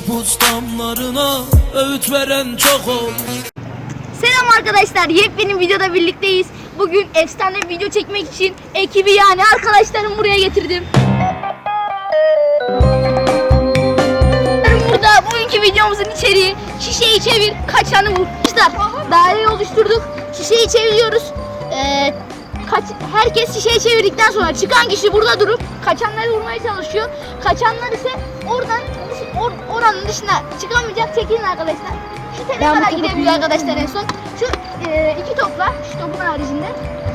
mapus damlarına öğüt veren çok ol Selam arkadaşlar. Yepyeni videoda birlikteyiz. Bugün efsane video çekmek için ekibi yani arkadaşlarımı buraya getirdim. Burada bugünkü videomuzun içeriği şişeyi çevir, kaçanı vur. Arkadaşlar daireyi oluşturduk. Şişeyi çeviriyoruz. Ee, kaç, herkes şişeyi çevirdikten sonra çıkan kişi burada durup kaçanları vurmaya çalışıyor. Kaçanlar ise oradan or, oranın dışına çıkamayacak çekilin arkadaşlar. Şu tele kadar gidebiliyor arkadaşlar en son. Şu e, iki topla, şu topun haricinde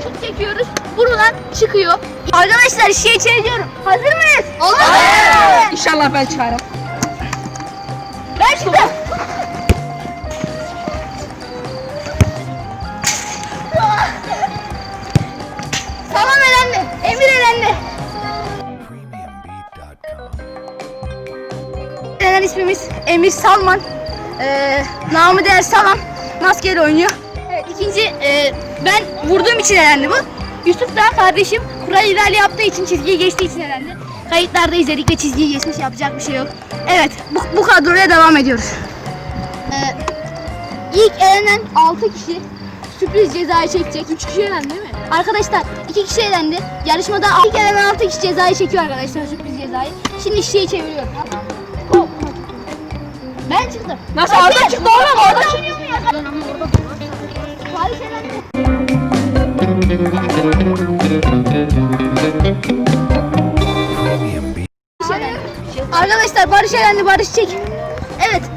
şut çekiyoruz. Buradan çıkıyor. Arkadaşlar şişeyi çeviriyorum. Hazır mıyız? Olur. İnşallah ben çıkarım. Ben çıktım. Elendi. Elenen ismimiz Emir Salman. Ee, namı değer Salam. Maskeli oynuyor. Evet, ikinci e, ben vurduğum için elendi bu. Yusuf da kardeşim kural ihlali yaptığı için çizgiyi geçtiği için elendi. Kayıtlarda izledik ve çizgiyi geçmiş yapacak bir şey yok. Evet bu, bu kadroya devam ediyoruz. Ee, ilk elenen 6 kişi sürpriz cezayı çekecek. 3 kişi elendi değil mi? Arkadaşlar 2 kişi elendi. Yarışmada ilk elenen 6 kişi cezayı çekiyor arkadaşlar sürpriz cezayı. Şimdi şişeyi çeviriyorum. Hop. Ben çıktım. Nasıl. Arda çıktı oğlum Arda çıktı. Ben ama orada elendi. Arkadaşlar Barış elendi Barış çek. Evet.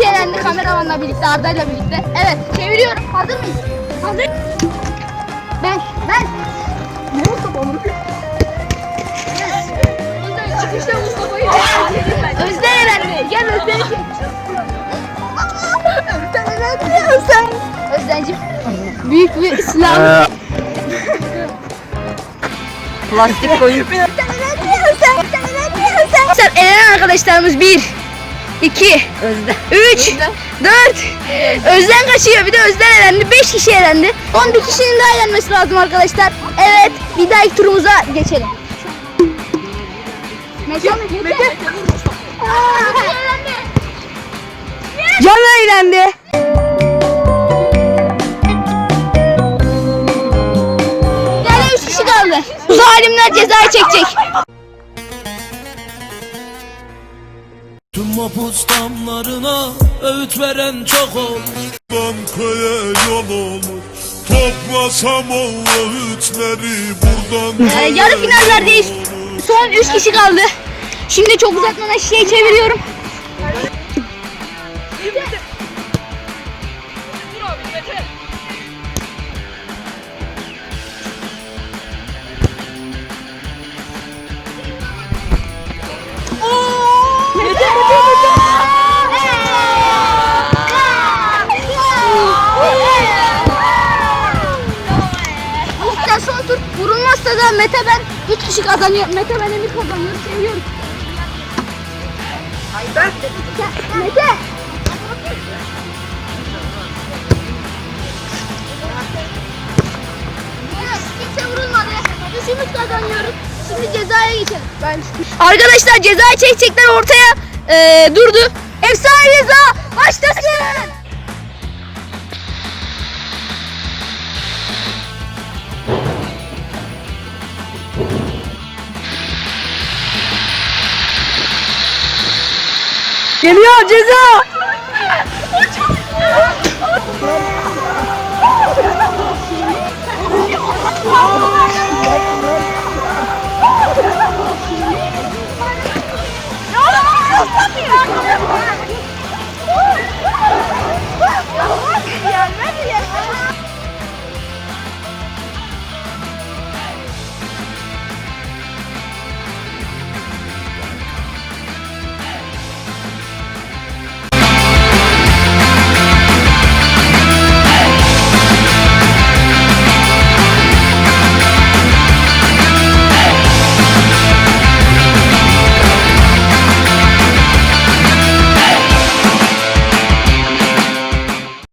Kişi elendi kameramanla birlikte Arda'yla birlikte. Evet çeviriyorum. Hazır mıyız? Hazır. Ben ben. Çıkışta Mustafa'yı Özden elendi. Gel Özden'i çek. Özden elendi. Özden. Özden'cim. Büyük bir İslam. Plastik koyun. Arkadaşlar elenen arkadaşlarımız 1 2 Özde. 3 4 Özden kaçıyor. Bir de Özden elendi. 5 kişi elendi. 11 kişinin daha elenmesi lazım arkadaşlar. Evet bir dahaki turumuza geçelim. Mete Mete Can eğlendi. Gel. 3 kişi kaldı. Bu zalimler cezayı çekecek mapus damlarına öğüt veren çok ol köye yol olur Toplasam o öğütleri buradan Ee, yarı finallerdeyiz. Son 3 kişi kaldı. Şimdi çok uzatmadan şişeyi çeviriyorum. Mete ben 3 kişi kazanıyor. Mete ben Emir kazanıyor. Seviyorum. Mete. Evet, kimse vurulmadı. Üçümüz kazanıyoruz. Şimdi cezaya geçelim. Ben Arkadaşlar cezayı çekecekler ortaya eee, durdu. Efsane ceza başlasın. Geliyor ceza.